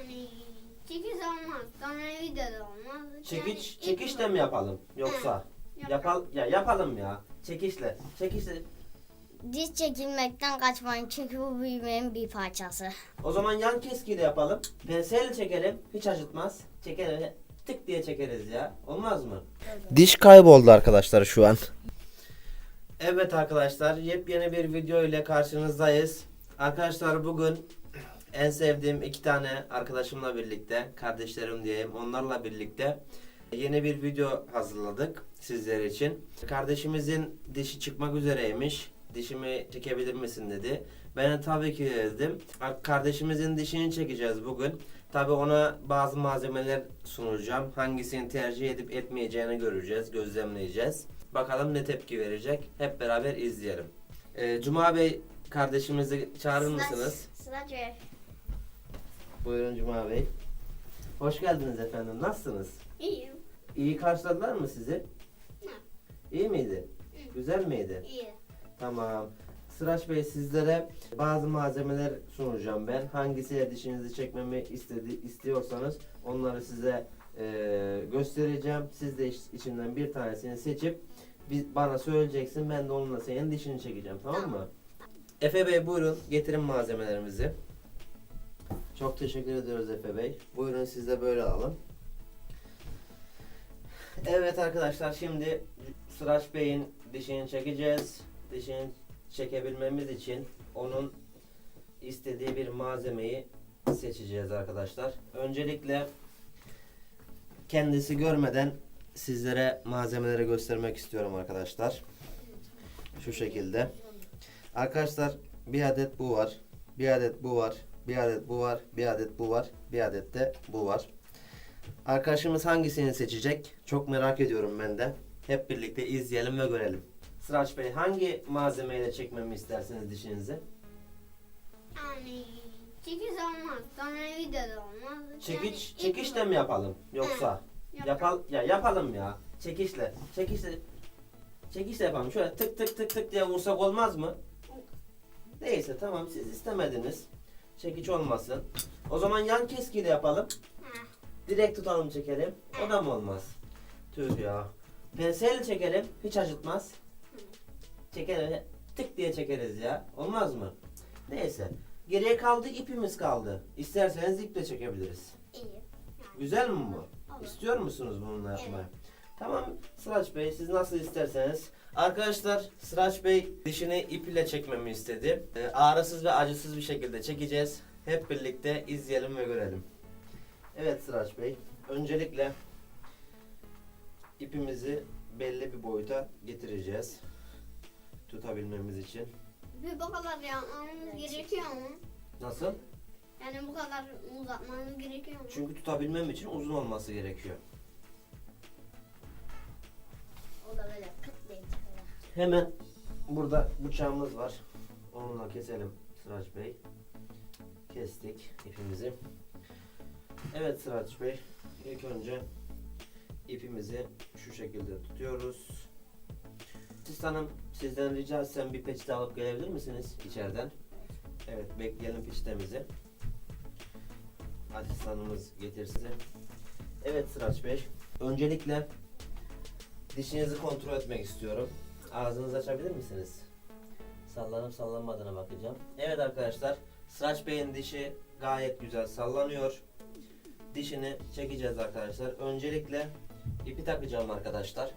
Yani çekiş olmaz. Sonra videoda olmaz. Çekiç, Yani çekişle mi yapalım yoksa? Yapalım. Yapal ya yapalım ya. Çekişle. Çekişle. Diş çekilmekten kaçmayın çünkü bu büyümenin bir parçası. O zaman yan keskiyle yapalım. Penseyle çekelim. Hiç acıtmaz. Çekelim. Tık diye çekeriz ya. Olmaz mı? Diş kayboldu arkadaşlar şu an. Evet arkadaşlar yepyeni bir video ile karşınızdayız. Arkadaşlar bugün en sevdiğim iki tane arkadaşımla birlikte, kardeşlerim diyeyim, onlarla birlikte yeni bir video hazırladık sizler için. Kardeşimizin dişi çıkmak üzereymiş. Dişimi çekebilir misin dedi. Ben de tabii ki dedim. Kardeşimizin dişini çekeceğiz bugün. Tabii ona bazı malzemeler sunacağım. Hangisini tercih edip etmeyeceğini göreceğiz, gözlemleyeceğiz. Bakalım ne tepki verecek. Hep beraber izleyelim. Ee, Cuma Bey kardeşimizi çağırır mısınız? Sıraç ver. Buyurun Cuma Bey. Hoş geldiniz efendim. Nasılsınız? İyiyim. İyi karşıladılar mı sizi? Hı. İyi miydi? Güzel miydi? İyi. Tamam. Sıraç Bey sizlere bazı malzemeler sunacağım ben. Hangisiyle dişinizi çekmemi istedi, istiyorsanız onları size e, göstereceğim. Siz de iç- içinden bir tanesini seçip biz, bana söyleyeceksin. Ben de onunla senin dişini çekeceğim. Tamam mı? Efe Bey buyurun getirin malzemelerimizi. Çok teşekkür ediyoruz Efe Bey. Buyurun siz de böyle alın. Evet arkadaşlar şimdi Sıraç Bey'in dişini çekeceğiz. Dişini çekebilmemiz için onun istediği bir malzemeyi seçeceğiz arkadaşlar. Öncelikle kendisi görmeden sizlere malzemeleri göstermek istiyorum arkadaşlar. Şu şekilde. Arkadaşlar bir adet bu var. Bir adet bu var. Bir adet bu var. Bir adet bu var. Bir adet de bu var. Arkadaşımız hangisini seçecek? Çok merak ediyorum ben de. Hep birlikte izleyelim ve görelim. Sıraç Bey hangi malzemeyle çekmemi istersiniz dişinizi? Yani çekiş olmaz. Sonra videoda olmaz. Çekiç, Yani çekişle mi yapalım yoksa? Yapalım. Yapal ya yapalım ya. Çekişle. Çekişle. Çekişle yapalım. Şöyle tık tık tık tık diye vursak olmaz mı? Neyse tamam siz istemediniz. Çekiç olmasın. O zaman yan keskiyle yapalım. Direkt tutalım çekelim. O da mı olmaz? Tüh ya. Penseyle çekelim. Hiç acıtmaz. Çekelim. Tık diye çekeriz ya. Olmaz mı? Neyse. Geriye kaldı ipimiz kaldı. İsterseniz iple çekebiliriz. İyi. Yani. Güzel mi bu? Olur. İstiyor musunuz bununla yapmayı? Evet. Tamam Sıraç Bey siz nasıl isterseniz. Arkadaşlar Sıraç Bey dişini ip ile çekmemi istedi. Ee, ağrısız ve acısız bir şekilde çekeceğiz. Hep birlikte izleyelim ve görelim. Evet Sıraç Bey. Öncelikle ipimizi belli bir boyuta getireceğiz. Tutabilmemiz için. Bir bu kadar yapmamız gerekiyor mu? Nasıl? Yani bu kadar uzatmamız gerekiyor mu? Çünkü tutabilmem için uzun olması gerekiyor. Hemen burada bıçağımız var. Onunla keselim Sıraç Bey. Kestik ipimizi. Evet Sıraç Bey. İlk önce ipimizi şu şekilde tutuyoruz. Siz sizden rica etsem bir peçete alıp gelebilir misiniz içeriden? Evet bekleyelim peçetemizi. Asistanımız getirsin. Evet Sıraç Bey. Öncelikle dişinizi kontrol etmek istiyorum. Ağzınızı açabilir misiniz? Sallanıp sallanmadığına bakacağım. Evet arkadaşlar, Sıraç Bey'in dişi gayet güzel sallanıyor. Dişini çekeceğiz arkadaşlar. Öncelikle ipi takacağım arkadaşlar.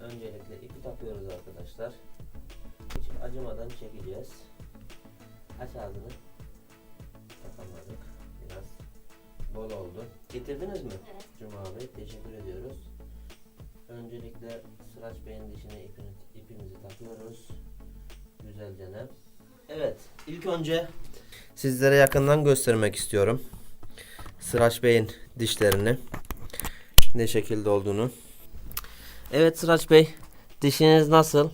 Öncelikle ipi takıyoruz arkadaşlar. Hiç acımadan çekeceğiz. Aç ağzını. Takamadık. Biraz bol oldu. Getirdiniz mi? Evet. Cuma Bey teşekkür ediyoruz. Öncelikle Sıraç Bey'in dişine ipini, ipimizi takıyoruz. Güzelce ne? Evet, ilk önce sizlere yakından göstermek istiyorum. Sıraç Bey'in dişlerini ne şekilde olduğunu. Evet Sıraç Bey, dişiniz nasıl?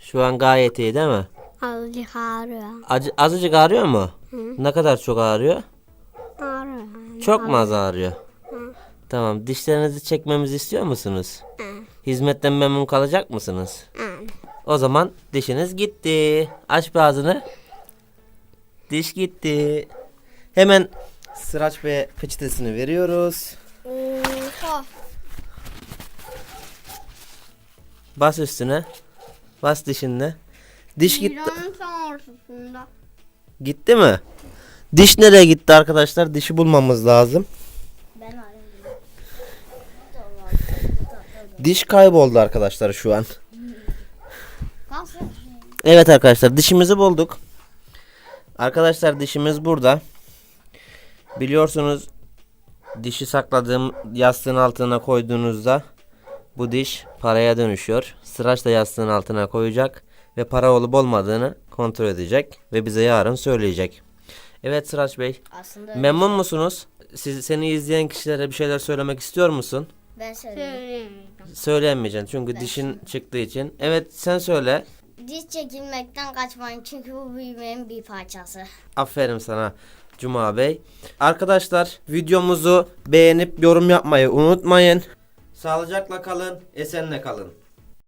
Şu an gayet iyi değil mi? Azıcık ağrıyor. Acı, azıcık ağrıyor mu? Ne kadar çok ağrıyor? Ağrıyor. Çok mu az ağrıyor? Tamam. Dişlerinizi çekmemizi istiyor musunuz? Hizmetten memnun kalacak mısınız? O zaman dişiniz gitti. Aç bir ağzını. Diş gitti. Hemen Sıraç Bey'e peçetesini veriyoruz. Oha. Bas üstüne. Bas dişinde. Diş gitti. Gitti mi? Diş nereye gitti arkadaşlar? Dişi bulmamız lazım. Ben arayayım. Diş kayboldu arkadaşlar şu an. Nasıl? Evet arkadaşlar dişimizi bulduk. Arkadaşlar dişimiz burada. Biliyorsunuz dişi sakladığım yastığın altına koyduğunuzda bu diş paraya dönüşüyor. Sıraç da yastığın altına koyacak ve para olup olmadığını kontrol edecek ve bize yarın söyleyecek. Evet Sıraç Bey, Aslında memnun musunuz? Siz seni izleyen kişilere bir şeyler söylemek istiyor musun? Ben söyleyeyim. Söyleyemeyeceğim. Söyleyemeyeceksin çünkü dişin çıktığı için. Evet sen söyle. Diş çekilmekten kaçmayın çünkü bu büyümenin bir parçası. Aferin sana Cuma Bey. Arkadaşlar videomuzu beğenip yorum yapmayı unutmayın. Sağlıcakla kalın, esenle kalın.